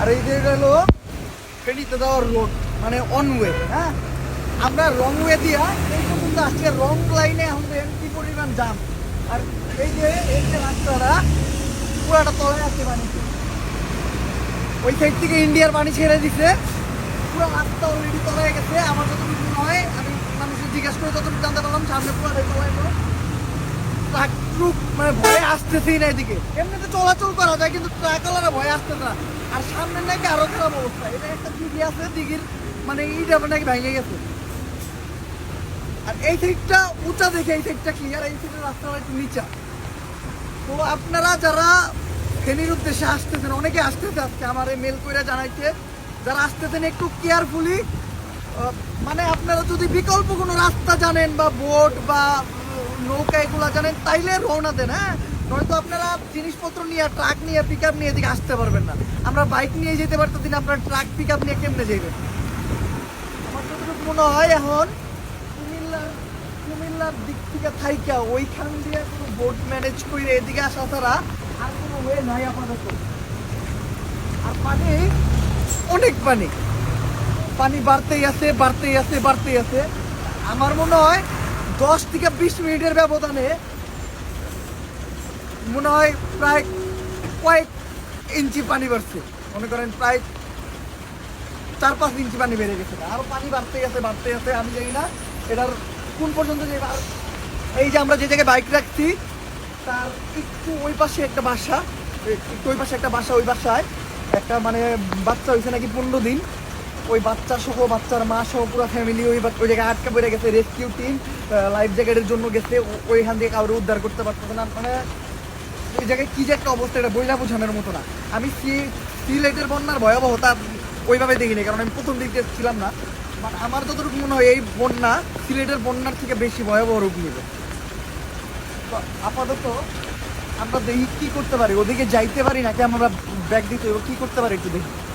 আর এই এটা হলো ফেনীতে যাওয়ার রোড মানে অন ওয়ে হ্যাঁ? আমরা রং ওয়ে দিয়া এই পর্যন্ত আজকে রং লাইনে আমাদের কি পরিমাণ জাম আর এই যে এই যে রাস্তাটা পুরাটা তলায় আছে পানি ওই সাইড থেকে ইন্ডিয়ার পানি ছেড়ে দিছে। পুরো রাস্তা অলরেডি তলায় গেছে। আমার যতটুকু মনে হয়, আমি মানুষের জিজ্ঞাসা করে যতটুকু জানতে পারলাম, সামনে পুরোটাই তলায় ট্রাক মানে ভয়ে আসতেছেই না এদিকে। এমনিতে চলাচল করা যায়, কিন্তু ট্রাকওয়ালারা ভয়ে আসতেছে না। আর সামনে নাকি আরও খারাপ অবস্থা। এটা একটা দিঘি আছে, দিঘির মানে এইটা নাকি ভেঙে গেছে। আর এই সাইডটা উঁচা দেখে, এই সাইডটা ক্লিয়ার এই সাইডের রাস্তাটা একটু নিচা। তো আপনারা যারা ফেনীর উদ্দেশ্যে আসতেছেন, অনেকে আসতেছে আজকে আমার এই মেল করে জানাইছে যারা আসতেছেন একটু কেয়ারফুলি মানে আপনারা যদি বিকল্প কোনো রাস্তা জানেন বা বোট বা নৌকা এগুলা জানেন, তাইলে রওনা দেন হ্যাঁ? নয়তো আপনারা জিনিসপত্র নিয়ে ট্রাক নিয়ে পিক নিয়ে এদিকে আসতে পারবেন না। আমরা বাইক নিয়ে যেতে পারতেছি না, আপনারা ট্রাক পিক নিয়ে কেমনে যাবেন আমার যতটুকু মনে হয় এখন কুমিল্লার কুমিল্লার দিক থেকে থাইকা, ওইখান দিয়ে কোনো বোট ম্যানেজ করে এদিকে আসা ছাড়া আর কোনো ওয়ে নাই আপাতত। আর পানি, অনেক পানি। পানি বাড়তেই আছে বাড়তেই আছে বাড়তেই আছে। আমার মনে হয় দশ থেকে বিশ মিনিটের ব্যবধানে মনে হয় প্রায় কয়েক ইঞ্চি পানি বাড়ছে। মনে করেন প্রায় চার পাঁচ ইঞ্চি পানি বেড়ে গেছে। আরও পানি বাড়তে গেছে বাড়তে গেছে আমি জানি না। এটার কোন পর্যন্ত যে এই যে আমরা যে জায়গায় বাইক রাখছি, তার একটু ওই পাশে একটা বাসা, একটু ওই পাশে একটা বাসা, ওই বাসায় একটা মানে বাচ্চা হয়েছে নাকি পনেরো দিন। ওই বাচ্চা সহ বাচ্চার মা সহ পুরো ফ্যামিলি ওই ওই জায়গায় আটকা পড়ে গেছে রেস্কিউ টিম লাইফ জ্যাকেটের জন্য গেছে ওইখান থেকে কাউরে উদ্ধার করতে পারতেছে না। মানে ওই জায়গায় কী যে একটা অবস্থা, এটা বইলা বোঝানোর মতো না। আমি সি- সিলেটের বন্যার ভয়াবহতা ওইভাবে দেখিনি, কারণ আমি প্রথম দিকে ছিলাম না। বাট আমার যতটুকু মনে হয়, এই বন্যা সিলেটের বন্যার থেকে বেশি ভয়াবহ রূপ নেবে। তো আপাতত আমরা দেখি কী করতে পারি। ওদিকে যাইতে পারি নাকি আমরা ব্যাগ দিতে কি করতে পারি একটু দেখি।